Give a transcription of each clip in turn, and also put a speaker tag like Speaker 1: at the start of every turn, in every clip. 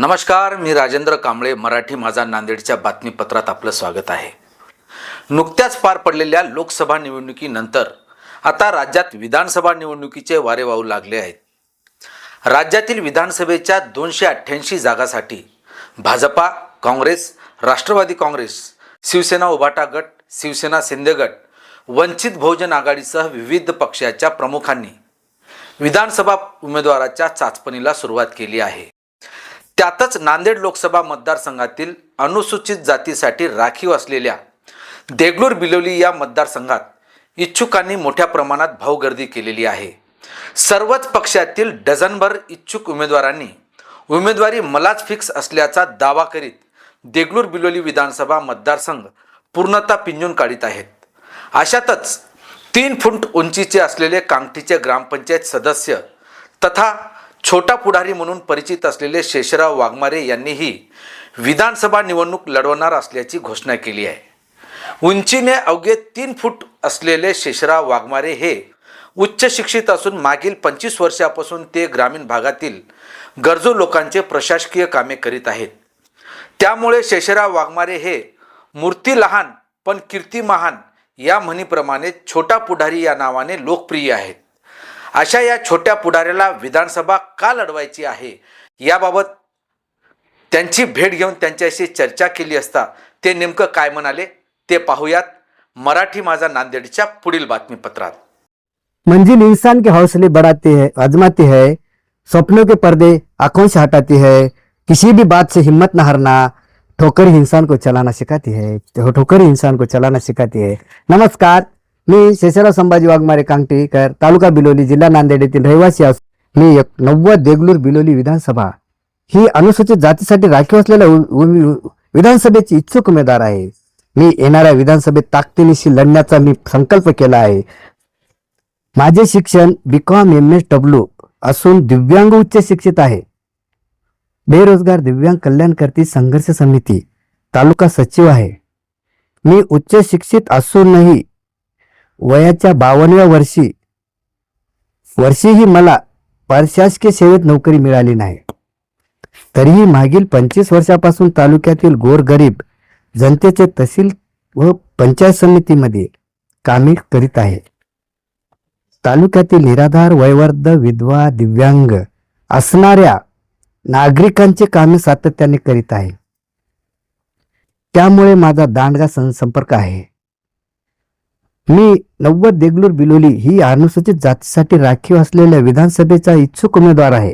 Speaker 1: नमस्कार मी राजेंद्र कांबळे मराठी माझा नांदेडच्या बातमीपत्रात आपलं स्वागत आहे. नुकत्याच पार पडलेल्या लोकसभा निवडणुकीनंतर आता राज्यात विधानसभा निवडणुकीचे वारे वाहू लागले आहेत. राज्यातील विधानसभेच्या दोनशे अठ्ठ्याऐंशी जागासाठी भाजपा काँग्रेस राष्ट्रवादी काँग्रेस शिवसेना उभाटा गट शिवसेना शिंदे गट वंचित बहुजन आघाडीसह विविध पक्षाच्या प्रमुखांनी विधानसभा उमेदवाराच्या चाचपणीला सुरुवात केली आहे. त्यातच नांदेड लोकसभा मतदारसंघातील अनुसूचित जातीसाठी राखीव असलेल्या देगलूर बिलोली या मतदारसंघात इच्छुकांनी मोठ्या प्रमाणात भाऊगर्दी केलेली आहे. सर्वच पक्षातील डझनभर इच्छुक उमेदवारांनी उमेदवारी मलाच फिक्स असल्याचा दावा करीत देगलूर बिलोली विधानसभा मतदारसंघ पूर्णतः पिंजून काढीत आहेत. अशातच तीन फूट उंचीचे असलेले कांगठीचे ग्रामपंचायत सदस्य तथा छोटा पुढारी म्हणून परिचित असलेले शेषराव वाघमारे यांनीही विधानसभा निवडणूक लढवणार असल्याची घोषणा केली आहे. उंचीने अवघे तीन फूट असलेले शेषराव वाघमारे हे उच्च शिक्षित असून मागील पंचवीस वर्षापासून ते ग्रामीण भागातील गरजू लोकांचे प्रशासकीय कामे करीत आहेत. त्यामुळे शेषराव वाघमारे हे मूर्ती लहान पण कीर्ती महान या म्हणीप्रमाणे छोटा पुढारी या नावाने लोकप्रिय आहेत. अशा या छोट्या पुढाऱ्याला विधानसभा का लढवायची आहे? याबाबत त्यांची भेट घेऊन त्यांच्याशी चर्चा केली असता ते नेमकं काय म्हणाले ते पाहूयात. मराठी माझा नांदेडच्या पुढील बातमीपत्रात.
Speaker 2: मंजिल इंसान के हौसले बढ़ाती है आजमाती है सपनों के पर्दे आंखों से हटाती है किसी भी बात से हिम्मत न हारना ठोकर इंसान को चलाना सिखाती है ठोकर इंसान को चलाना सिखाती है। नमस्कार मी शेषराव संभाजी वाघमारे कांगटेकर तालुका बिलोली जिल्हा नांदेड येथील रहिवासी असून मी एक नव्वद देगलूर बिलोली विधानसभा. ही अनुसूचित जातीसाठी राखीव असलेल्या उ- उ- विधानसभेची इच्छुक उमेदवार आहे. मी येणाऱ्या विधानसभेत ताकदीनिशी लढण्याचा मी संकल्प केला आहे. माझे शिक्षण बीकॉम एम एस डब्ल्यू असून दिव्यांग उच्च शिक्षित आहे. बेरोजगार दिव्यांग कल्याणकर्ती संघर्ष समिती तालुका सचिव आहे. मी उच्च शिक्षित असूनही वयाच्या बावनव्या वर्षी वर्षीही मला प्रशासकीय सेवेत नोकरी मिळाली नाही. तरीही मागील पंचवीस वर्षापासून तालुक्यातील गोरगरीब जनतेचे तहसील व पंचायत समितीमध्ये कामे करीत आहे. तालुक्यातील निराधार वयवर्ध विधवा दिव्यांग असणाऱ्या नागरिकांचे कामे सातत्याने करीत आहे. त्यामुळे माझा दांडगा संपर्क आहे. मी नव्वद देगलूर बिलोली ही अनुसूचित जातीसाठी राखीव असलेल्या विधानसभेचा इच्छुक उमेदवार आहे.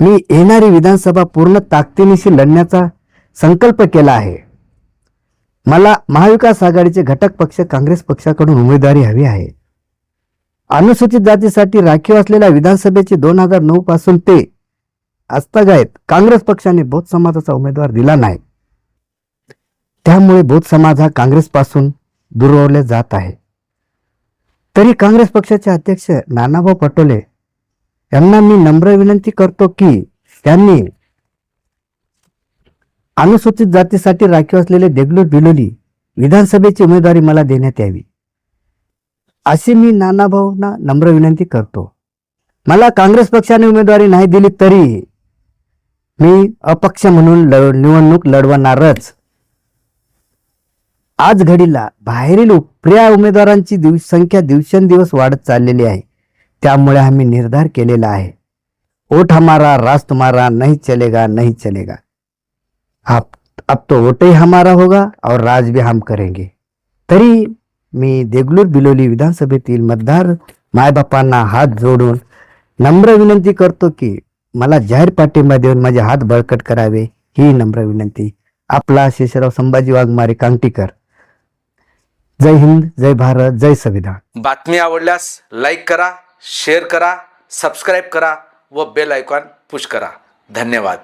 Speaker 2: मी येणारी विधानसभा पूर्ण ताकदीनिशी लढण्याचा संकल्प केला आहे. मला महाविकास आघाडीचे घटक पक्ष काँग्रेस पक्षाकडून उमेदवारी हवी आहे. अनुसूचित जातीसाठी राखीव असलेल्या विधानसभेची दोन हजार नऊ पासून ते आजतागायत काँग्रेस पक्षाने बौद्ध समाजाचा उमेदवार दिला नाही. त्यामुळे बौद्ध समाज हा काँग्रेस पासून दुरावले जात आहे. तरी काँग्रेस पक्षाचे अध्यक्ष नानाभाऊ पटोले यांना मी नम्र विनंती करतो की त्यांनी अनुसूचित जातीसाठी राखीव असलेले देगलूर बिलोली विधानसभेची उमेदवारी मला देण्यात यावी. अशी मी नानाभाऊंना नम्र विनंती करतो. मला काँग्रेस पक्षाने उमेदवारी नाही दिली तरी मी अपक्ष म्हणून लढ- निवडणूक लढवणारच. आज घडीला बाहेरील उपऱ्या उमेदवारांची दिवस संख्या दिवसेंदिवस वाढत चाललेली आहे. त्यामुळे आम्ही निर्धार केलेला आहे. वोट हमारा राज तुम्हारा नहीं चलेगा नहीं चलेगा. आप अब तो वोट ही हमारा होगा और राज भी हम करेंगे. तरी मी देगलूर बिलोली विधानसभेतील मतदार मायबापांना हात जोडून नम्र विनंती करतो की मला जाहीर पाठिंबा देऊन माझे हात बळकट करावे ही नम्र विनंती. आपला शेषराव संभाजी वाघमारे कांगटीकर. जय हिंद जय भारत जय संविधान.
Speaker 1: बातमी आवडल्यास लाईक करा शेअर करा सबस्क्राईब करा व बेल आयकॉन पुश करा. धन्यवाद.